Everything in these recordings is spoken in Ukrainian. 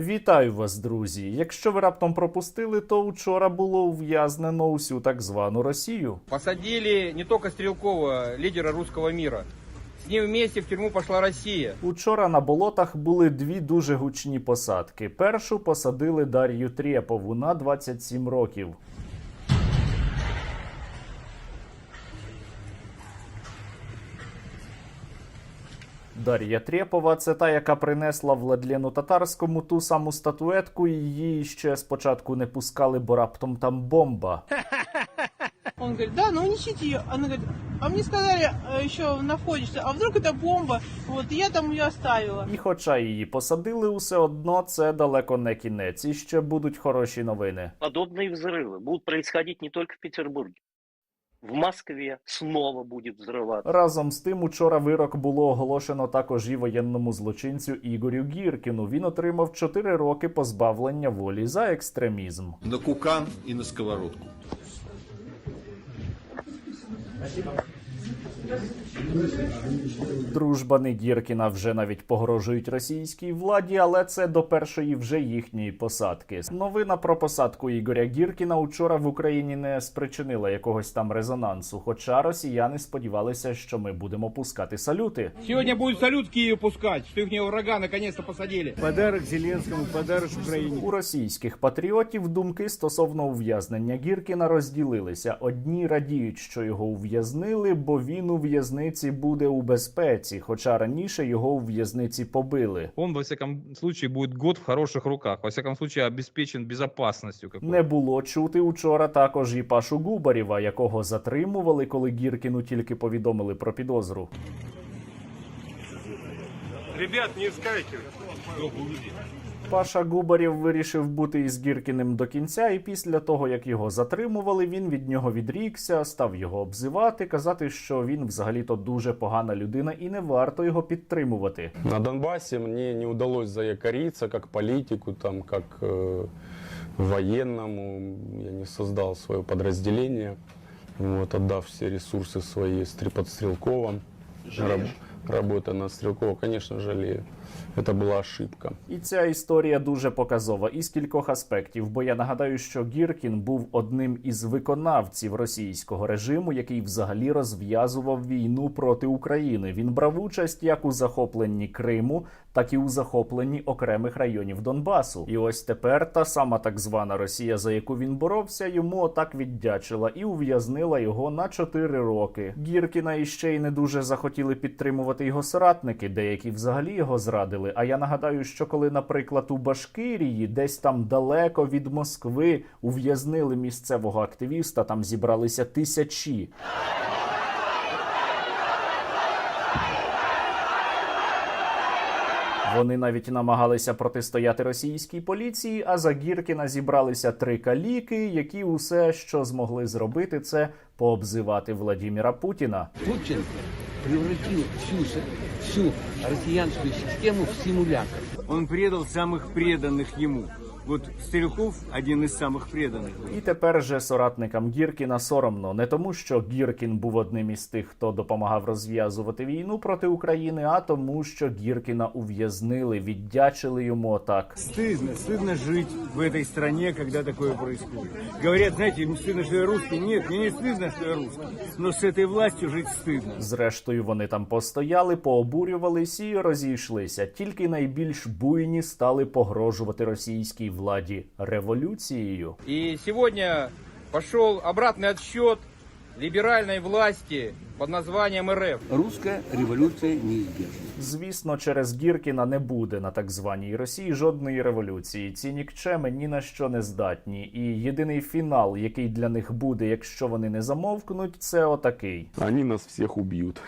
Вітаю вас, друзі! Якщо ви раптом пропустили, то вчора було ув'язнено усю так звану Росію. Посадили не тільки стрілкового лідера руського міра. З ним вместе в тюрму пошла Росія. Учора на болотах були дві дуже гучні посадки. Першу посадили Дар'ю Трєпову на 27 років. Дар'я Трєпова це та, яка принесла Владлену Татарському ту саму статуетку, і її ще спочатку не пускали, бо раптом там бомба. Он говорит, да, ну унесите ее. Она говорит, а мне сказали э, еще на входе, что а вдруг это бомба, вот, и я там ее оставила. І хоча її посадили, усе одно це далеко не кінець. І ще будуть хороші новини. подобные взрывы будут происходить не только в Петербурге. В Москве знову буде взривати. Разом з тим, учора вирок було оголошено також і воєнному злочинцю Ігорю Гіркіну. Він отримав 4 роки позбавлення волі за екстремізм. на кукан і на сковородку. Дружбани Гіркіна вже навіть погрожують російській владі, але це до першої вже їхньої посадки. Новина про посадку Ігоря Гіркіна учора в Україні не спричинила якогось там резонансу. Хоча росіяни сподівалися, що ми будемо пускати салюти. Сегодня будет салют в Киеве пускать, что их врага наконец-то посадили. Подарок Зеленскому, подарок Украине. У російських патріотів думки стосовно ув'язнення Гіркіна розділилися. Одні радіють, що його ув'язнили, бо він у в'язниці буде у безпеці, хоча раніше його у в'язниці побили. он, во всяком случае, будет год в хороших руках. Во всяком случае, обеспечен какой-то. Не було чути учора також і Пашу Губарєва, якого затримували, коли Гіркіну тільки повідомили про підозру. Ребят, не искайте. Паша Губарєв вирішив бути із Гіркіним до кінця, і після того, як його затримували, він від нього відрікся, став його обзивати, казати, що він взагалі-то дуже погана людина і не варто його підтримувати. На Донбассе мне не удалось заякориться как политику, там, как э, военному. Я не создал свое подразделение, вот, отдав все ресурсы свои Стрі- под Стрелковым. Раб- работа на Стрелкова, конечно, жалею. Это была ошибка. І ця історія дуже показова із кількох аспектів. Бо я нагадаю, що Гіркін був одним із виконавців російського режиму, який взагалі розв'язував війну проти України. Він брав участь як у захопленні Криму, так і у захопленні окремих районів Донбасу. І ось тепер та сама так звана Росія, за яку він боровся, йому отак віддячила і ув'язнила його на 4 роки. Гіркіна іще й не дуже захотіли підтримувати його соратники, деякі взагалі його зрадили. А я нагадаю, що коли, наприклад, у Башкирії, десь там далеко від Москви, ув'язнили місцевого активіста, там зібралися тисячі. Вони навіть намагалися протистояти російській поліції, а за Гіркіна зібралися три каліки, які усе, що змогли зробити, це пообзивати Владіміра Путіна. Путин превратил всю, всю россиянскую систему в симулятор. Он предал самых преданных ему. Вот Стрелков один из самых преданных. І тепер же соратникам Гіркіна соромно не тому, що Гіркін був одним із тих, хто допомагав розв'язувати війну проти України, а тому, що Гіркіна ув'язнили, віддячили йому отак. Стыдно, стыдно жить в этой стране, когда такое происходит. Говорят, знаете, им стыдно, что я русский. Нет, мне не стыдно, что я русский. Но с этой властью жить стыдно. Зрештою, вони там постояли, пообурювались і розійшлися. Тільки найбільш буйні стали погрожувати російській владі революцією. И сегодня пошел обратный отсчет либеральной власти под названием РФ. Русская революция неизбежна. Звісно, через Гіркіна не буде на так званій Росії жодної революції. Ці нікчеми ні на що не здатні. І єдиний фінал, який для них буде, якщо вони не замовкнуть, це отакий. Они нас всех убьют.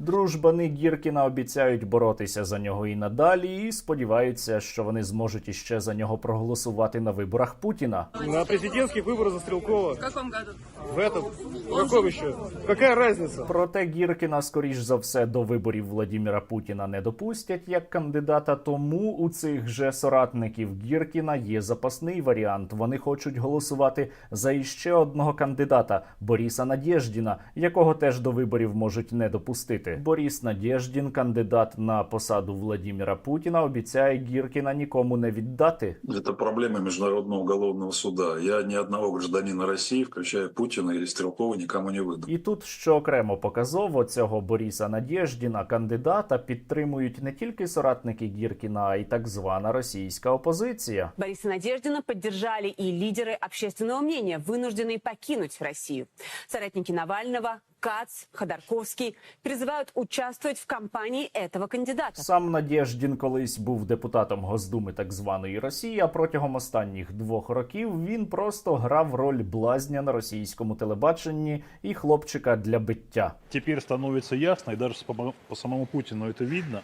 Дружбани Гіркіна обіцяють боротися за нього і надалі, і сподіваються, що вони зможуть іще за нього проголосувати на виборах Путіна. На президентских выборах за Стрелкова. В каком году? В этом? В каком еще? Какая разница? Проте Гіркіна, скоріш за все, до виборів Владіміра Путіна не допустять як кандидата. Тому у цих же соратників Гіркіна є запасний варіант. Вони хочуть голосувати за іще одного кандидата Боріса Надєждіна, якого теж до виборів можуть не допустити. робити. Борис Надєждін, кандидат на посаду Владіміра Путіна, обіцяє Гіркіна нікому не віддати. Это проблема Международного уголовного суда. Я ни одного гражданина России, включая Путина или Стрелкова, никому не выдам. І тут, що окремо показово, цього Бориса Надєждіна, кандидата підтримують не тільки соратники Гіркіна, а й так звана російська опозиція. Бориса Надеждина поддержали и лидеры общественного мнения, вынужденные покинуть Россию. Соратники Навального, Кац, Ходорковский призывают участвовать в кампании этого кандидата. Сам Надєждін колись був депутатом Госдуми так званої Росії. А протягом останніх двох років він просто грав роль блазня на російському телебаченні і хлопчика для биття. Теперь становится ясно, и даже с- по по самому Путину это видно,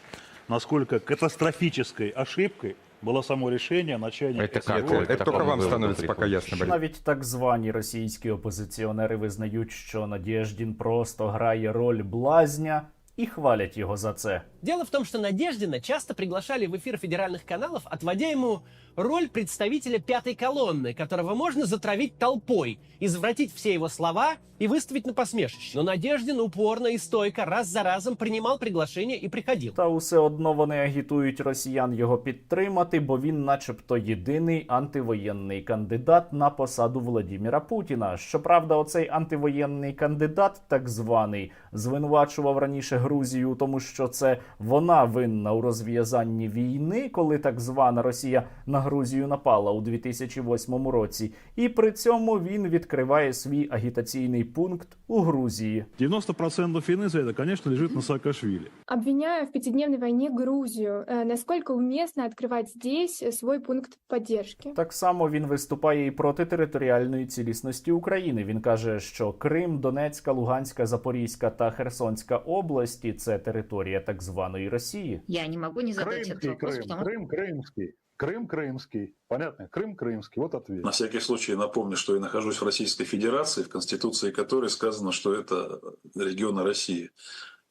насколько катастрофической ошибкой было само решение начальника Это СВО. как? Это только вам становится пока ясно, Борис. Навіть так звані російські опозиціонери визнають, що Надєждін просто грає роль блазня і хвалять його за це. Дело в том, что Надеждина часто приглашали в эфир федеральных каналов, отводя ему роль представителя пятой колонны, которого можно затравить толпой, извратить все его слова и выставить на посмешище. Но Надеждин упорно и стойко раз за разом принимал приглашение и приходил. Та усе одно вони агітують росіян його підтримати, бо він, начебто, єдиний антивоєнний кандидат на посаду Владіміра Путіна. Щоправда, оцей антивоєнний кандидат, так званий, звинувачував раніше Грузію, тому що це вона винна у розв'язанні війни, коли так звана Росія на Грузію напала у 2008 році. І при цьому він відкриває свій агітаційний пункт у Грузії. 90% вины за это, конечно, лежит на Саакашвили. Обвиняю в пятидневной войне Грузию. Э, Насколько уместно открывать здесь э, свой пункт поддержки? Так само він виступає і проти територіальної цілісності України. Він каже, що Крим, Донецька, Луганська, Запорізька та Херсонська області це територія так званої Росії. Я не могу не задать этот Крымский вопрос, Крым, потому Крым крымский, Крым крымский. Понятно? Крым крымский. Вот ответ. На всякий случай напомню, что я нахожусь в Российской Федерации, в Конституции которой сказано, что это регионы России.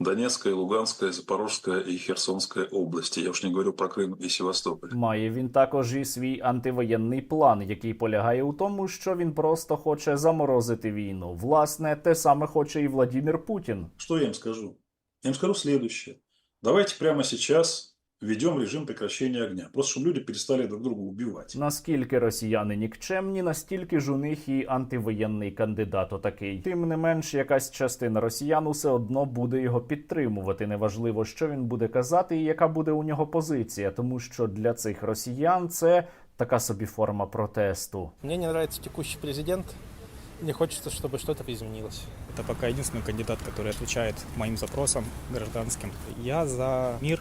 Донецкая, Луганская, Запорожская и Херсонская области. Я уж не говорю про Крым и Севастополь. Має він також і свій антивоєнний план, який полягає у тому, що він просто хоче заморозити війну. Власне, те саме хоче і Владімір Путін. Что я им скажу? Я им скажу следующее. Давайте прямо сейчас введем режим прекращения огня. Просто чтобы люди перестали друг друга убивать. Наскільки росіяни нікчемні, настільки ж у них і антивоєнний кандидат отакий. Тим не менш, якась частина росіян усе одно буде його підтримувати. Неважливо, що він буде казати і яка буде у нього позиція, тому що для цих росіян це така собі форма протесту. Мне не нравится текущий президент. Мне хочется, чтобы что-то изменилось. Это пока единственный кандидат, который отвечает моим запросам гражданским. Я за мир.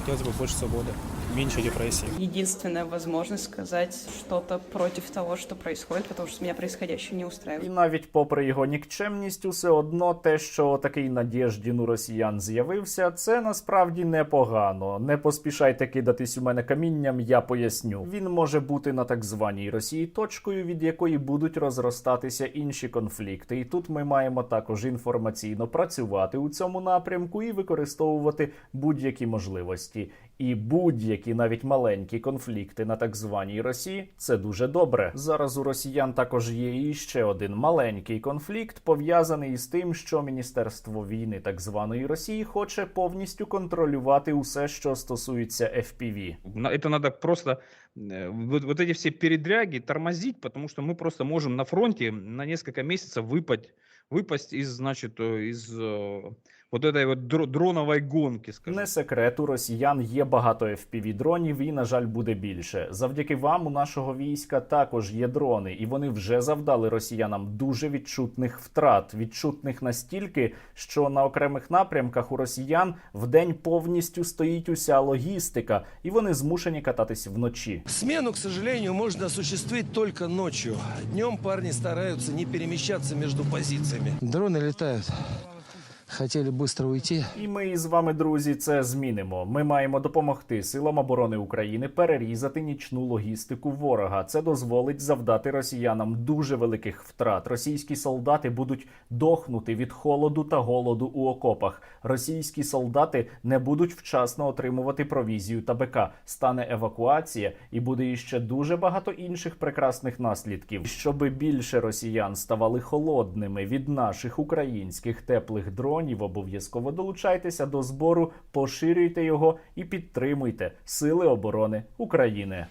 Хотелось бы больше свободы, меньше депрессии. единственная возможность сказать что-то против того, что происходит, потому что меня происходящее не устраивает. І навіть попри його нікчемність, усе одно те, що такий Надєждін у росіян з'явився, це насправді непогано. Не поспішайте кидатись у мене камінням, я поясню. Він може бути на так званій Росії точкою, від якої будуть розростатися інші конфлікти. І тут ми маємо також інформаційно працювати у цьому напрямку і використовувати будь-які можливості І будь-які навіть маленькі конфлікти на так званій Росії це дуже добре. Зараз у росіян також є і ще один маленький конфлікт, пов'язаний із тим, що Міністерство війни так званої Росії хоче повністю контролювати усе, що стосується FPV. На- Это надо просто э, вот, вот эти все передряги тормозить, потому что мы просто можем на фронте на несколько месяцев выпасть, выпасть из, значит, э, из э, вот этой вот дро- дроновой гонки, скажем. Не секрет, у росіян є багато fpv дронів і, на жаль, буде більше. Завдяки вам у нашого війська також є дрони, і вони вже завдали росіянам дуже відчутних втрат. Відчутних настільки, що на окремих напрямках у росіян в день повністю стоїть уся логістика, і вони змушені кататись вночі. Смену, к сожалению, можно осуществить только ночью. Днем парни стараются не перемещаться между позициями. Дроны летают. Хотели быстро уйти. І ми із вами, друзі, це змінимо. Ми маємо допомогти силам оборони України перерізати нічну логістику ворога. Це дозволить завдати росіянам дуже великих втрат. Російські солдати будуть дохнути від холоду та голоду у окопах. Російські солдати не будуть вчасно отримувати провізію та БК. Стане евакуація, і буде іще дуже багато інших прекрасних наслідків. Щоби більше росіян ставали холодними від наших українських теплих дронів. Дронів. Обов'язково долучайтеся до збору, поширюйте його і підтримуйте Сили оборони України.